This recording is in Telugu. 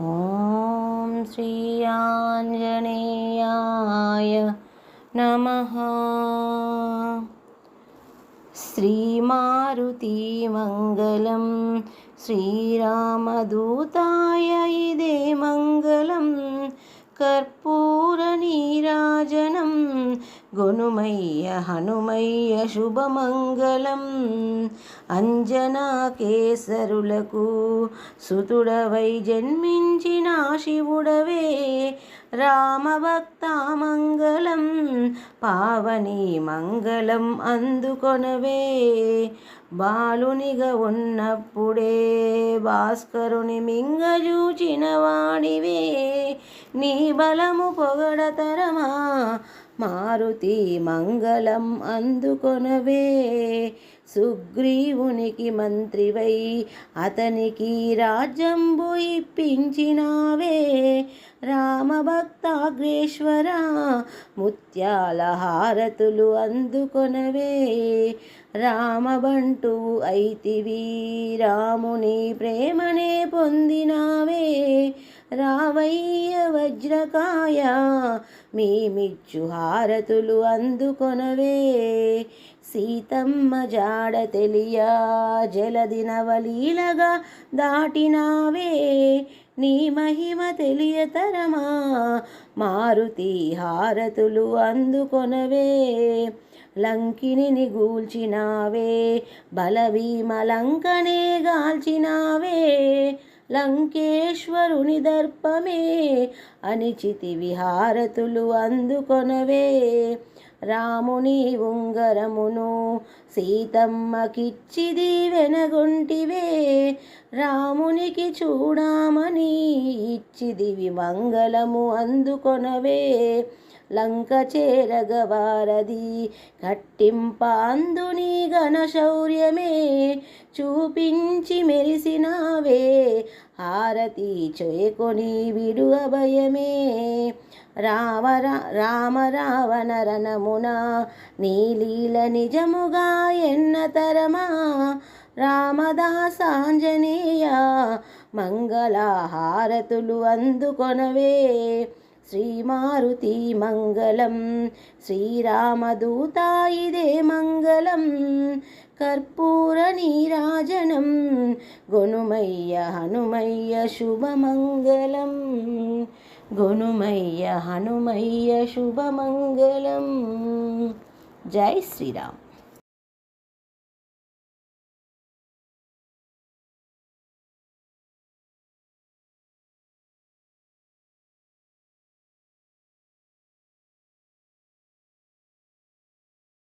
ॐ श्रीयाञ्जनेयाय नमः। श्रीमारुतिमङ्गलं श्रीरामदूताय इदे मङ्गलं कर्पूरनीराजनं గుణుమయ్య హనుమయ్య శుభమంగళం. అంజనా కేసరులకు సుతుడవై జన్మించిన శివుడవే రామభక్తామంగళం. పావని మంగళం అందుకొనవే బాలునిగ ఉన్నప్పుడే భాస్కరుని మింగజూచిన వాడివే. నీ బలము పొగడతరమా మారుతి మంగళం అందుకొనవే. సుగ్రీవునికి మంత్రివై అతనికి రాజ్యంబు ఇప్పించినావే. రామభక్తాగ్రేశ్వర ముత్యాల హారతులు అందుకొనవే. రామబంటూ అయితివి రాముని ప్రేమనే పొందినావే. రావయ్య వజ్రకాయ మీమిచ్చు హారతులు అందుకొనవే. సీతమ్మ జాడ తెలియ జలదినవలీలగా దాటినావే. నీ మహిమ తెలియతరమా మారుతి హారతులు అందుకొనవే. లంకిని గూల్చినావే బలభీమలంకనే గాల్చినావే. లంకేశ్వరుని దర్పమే అనిచితి విహారతులు అందుకొనవే. రాముని ఉంగరమును సీతమ్మకిచ్చిది వెనగొంటివే రామునికి చూడామని ఇచ్చిదివి మంగళము అందుకొనవే. లంక చేరగవారది కట్టింప అందుని ఘనశౌర్యమే చూపించి మెరిసినావే. హారతి చేకొని విడు అభయమే రామ రామ రావణ రణమున నీలీల నిజముగా ఎన్నతరమా రామదాసాంజనేయ మంగళహారతులు అందుకొనవే. శ్రీమారుతి మంగళం శ్రీరామదూత ఇదే మంగళం. కర్పూర నీరాజనం గొనుమయ్య హనుమయ్య శుభమంగళం. గొనుమయ్య హనుమయ్య శుభమంగళం. జై శ్రీరామ్.